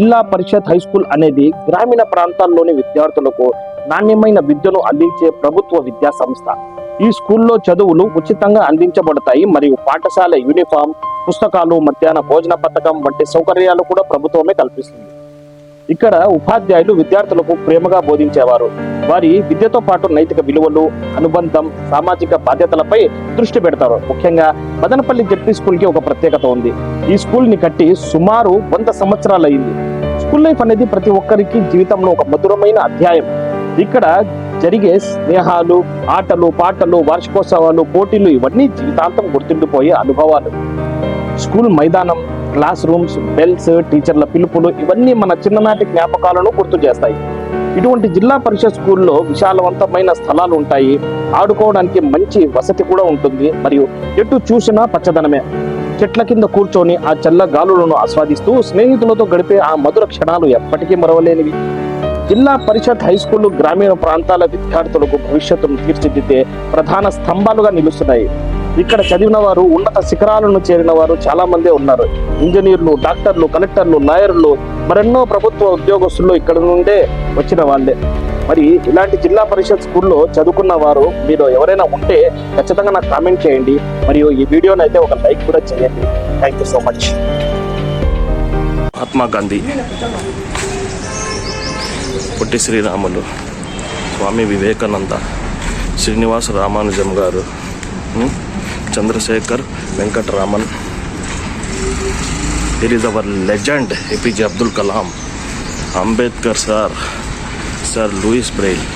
జిల్లా పరిషత్ high school అనేది గ్రామీణ ప్రాంతాల్లోని విద్యార్థులకు నాణ్యమైన విద్యను అందించే ప్రభుత్వ విద్యా సంస్థ ఈ స్కూల్లో చదువులు ఉచితంగా అందించబడతాయి మరియు పాఠశాల యూనిఫామ్ పుస్తకాలు మధ్యాహ్న భోజన పథకం వంటి సౌకర్యాలు కూడా ప్రభుత్వమే కల్పిస్తుంది ఇక్కడ ఉపాధ్యాయులు విద్యార్థులకు ప్రేమగా బోధించేవారు వారి విద్యతో పాటు నైతిక విలువలు అనుబంధం సామాజిక బాధ్యతలపై దృష్టి పెడతారు ముఖ్యంగా మదనపల్లి జడ్పీ కి ఒక ప్రత్యేకత ఉంది ఈ స్కూల్ని కట్టి సుమారు వంద సంవత్సరాలు అయింది స్కూల్ లైఫ్ అనేది ప్రతి ఒక్కరికి జీవితంలో ఒక మధురమైన అధ్యాయం ఇక్కడ జరిగే స్నేహాలు ఆటలు పాటలు వార్షికోత్సవాలు పోటీలు ఇవన్నీ జీవితాంతం గుర్తుండిపోయే అనుభవాలు స్కూల్ మైదానం క్లాస్ రూమ్స్ బెల్స్ టీచర్ల పిలుపులు ఇవన్నీ మన చిన్ననాటి జ్ఞాపకాలను గుర్తు చేస్తాయి ఇటువంటి జిల్లా పరిషత్ స్కూల్లో విశాలవంతమైన స్థలాలు ఉంటాయి ఆడుకోవడానికి మంచి వసతి కూడా ఉంటుంది మరియు ఎటు చూసినా పచ్చదనమే చెట్ల కింద కూర్చొని ఆ చల్ల గాలులను ఆస్వాదిస్తూ స్నేహితులతో గడిపే ఆ మధుర క్షణాలు ఎప్పటికీ మరవలేనివి జిల్లా పరిషత్ హై స్కూల్ గ్రామీణ ప్రాంతాల విద్యార్థులకు భవిష్యత్తును తీర్చిదిద్దే ప్రధాన స్తంభాలుగా నిలుస్తున్నాయి ఇక్కడ చదివిన వారు ఉన్నత శిఖరాలను చేరిన వారు చాలా మందే ఉన్నారు ఇంజనీర్లు డాక్టర్లు కలెక్టర్లు లాయర్లు మరెన్నో ప్రభుత్వ ఉద్యోగస్తులు ఇక్కడ నుండే వచ్చిన వాళ్ళే మరి ఇలాంటి జిల్లా పరిషత్ స్కూల్లో చదువుకున్న వారు మీరు ఎవరైనా ఉంటే ఖచ్చితంగా నాకు కామెంట్ చేయండి మరియు ఈ వీడియోని అయితే ఒక లైక్ కూడా చేయండి thank you so much Mahatma Gandhi Potti Sriramulu Swami Vivekananda Srinivasa Ramanujam garu Chandrasekhar Venkatraman. Here is our legend APJ Abdul Kalam, Ambedkar sir, Sir Louis Braille.